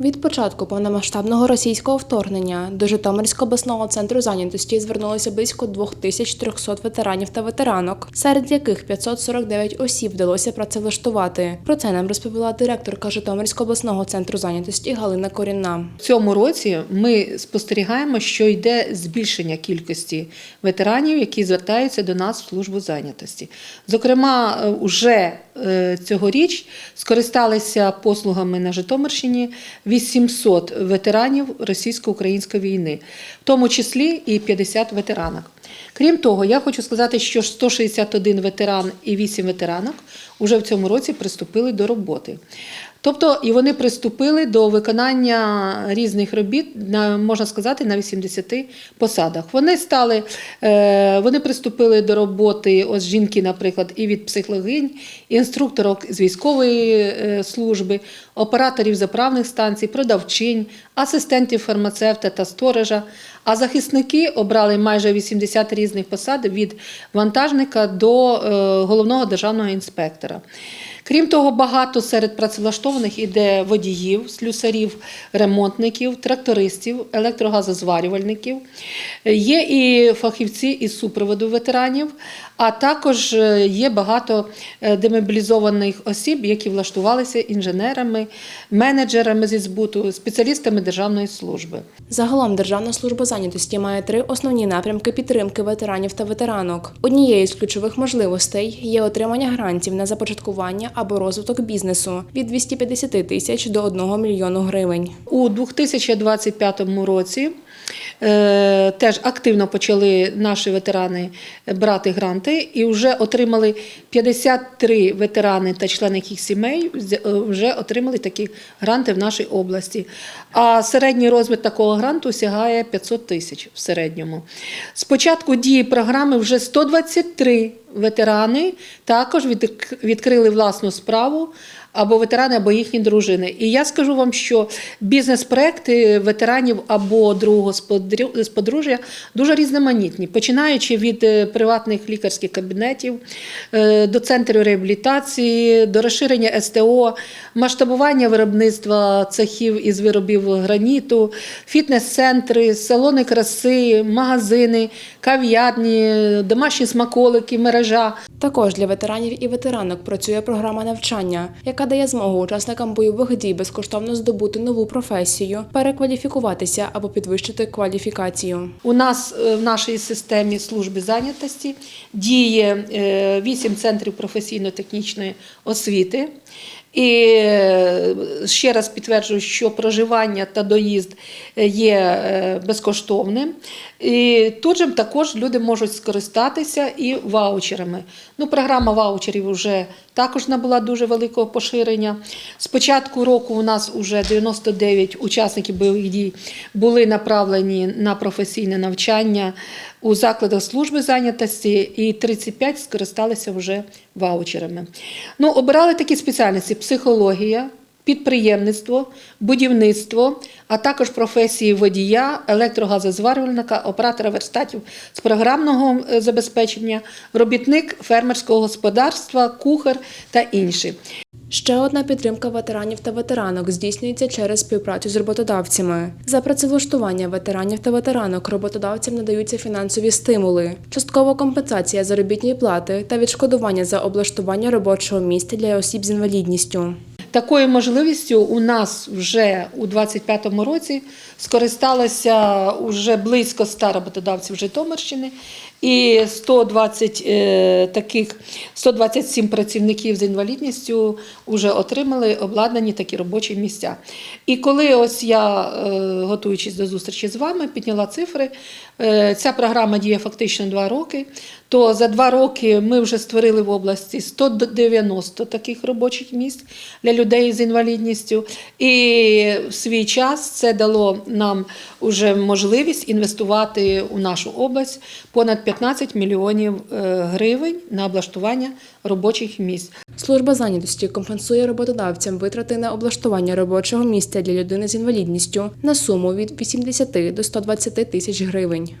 Від початку повномасштабного російського вторгнення до Житомирського обласного центру зайнятості звернулося близько 2300 ветеранів та ветеранок, серед яких 549 осіб вдалося працевлаштувати. Про це нам розповіла директорка Житомирського обласного центру зайнятості Галина Корінна. В цьому році ми спостерігаємо, що йде збільшення кількості ветеранів, які звертаються до нас в службу зайнятості. Зокрема, е, уже е, цьогоріч скористалися послугами на Житомирщині 800 ветеранів російсько-української війни, в тому числі і 50 ветеранок. Крім того, я хочу сказати, що 161 ветеран і 8 ветеранок уже в цьому році приступили до роботи. Тобто і вони приступили до виконання різних робіт, на можна сказати, на 80 посадах. Вони стали, е, вони приступили до роботи, ось жінки, наприклад, і від психологинь, інструкторок з військової е, служби, операторів заправних станцій, продавчинь, асистентів фармацевта та сторожа. А захисники обрали майже 80 різних посад від вантажника до е, головного державного інспектора. Крім того, багато серед працевлаштованих іде водіїв, слюсарів, ремонтників, трактористів, електрогазозварювальників. Є і фахівці із супроводу ветеранів, а також е, є багато е, демобілізованих осіб, які влаштувалися інженерами, менеджерами зі збуту, спеціалістами державної служби. Загалом Державна служба зайнятості має три основні напрямки підтримки ветеранів та ветеранок. Однією з ключових можливостей є отримання грантів на започаткування або розвиток бізнесу від 250 тисяч до 1 мільйону гривень. У 2025 році теж активно почали наші ветерани брати гранти і вже отримали 53 ветерани та члени їх сімей е, вже отримали такі гранти в нашій області. А середній розмір такого гранту сягає 500 тисяч в середньому. З початку дії програми вже 123 ветерани також відкрили власну справу або ветерани, або їхні дружини. І я скажу вам, що бізнес-проекти ветеранів або другого сподрю- сподружжя дуже різноманітні, починаючи від е, приватних лікарських кабінетів е, до центрів реабілітації, до розширення СТО, масштабування виробництва цехів із виробів граніту, фітнес-центри, салони краси, магазини, кав'ярні, домашні смаколики, мережа. Також для ветеранів і ветеранок працює програма навчання, яка дає змогу учасникам бойових дій безкоштовно здобути нову професію, перекваліфікуватися або підвищити кваліфікацію. У нас е, в нашій системі служби зайнятості діє е, вісім центрів професійно-технічної освіти. І е, ще раз підтверджую, що проживання та доїзд є е, безкоштовним. І тут же також люди можуть скористатися і ваучерами. Ну, програма ваучерів вже також набула дуже великого поширення. З початку року у нас вже 99 учасників бойових дій були направлені на професійне навчання у закладах служби зайнятості, і 35 скористалися вже ваучерами. Ну, обирали такі спеціальності: психологія. Підприємництво, будівництво, а також професії водія, електрогазозварювальника, оператора верстатів з програмного е, забезпечення, робітник фермерського господарства, кухар та інші. Ще одна підтримка ветеранів та ветеранок здійснюється через співпрацю з роботодавцями. За працевлаштування ветеранів та ветеранок роботодавцям надаються фінансові стимули, часткова компенсація заробітної плати та відшкодування за облаштування робочого місця для осіб з інвалідністю. Такою можливістю у нас вже у 2025 році скористалося вже близько 100 роботодавців Житомирщини і 120 е, таких 127 працівників з інвалідністю вже отримали обладнані такі робочі місця. І коли ось я, е, готуючись до зустрічі з вами, підняла цифри, е, ця програма діє фактично два роки. То за два роки ми вже створили в області 190 таких робочих місць для людей з інвалідністю. І в свій час це дало нам уже можливість інвестувати у нашу область понад 15 мільйонів е, гривень на облаштування робочих місць. Служба зайнятості компенсує роботодавцям витрати на облаштування робочого місця для людини з інвалідністю на суму від 80 до 120 тисяч гривень.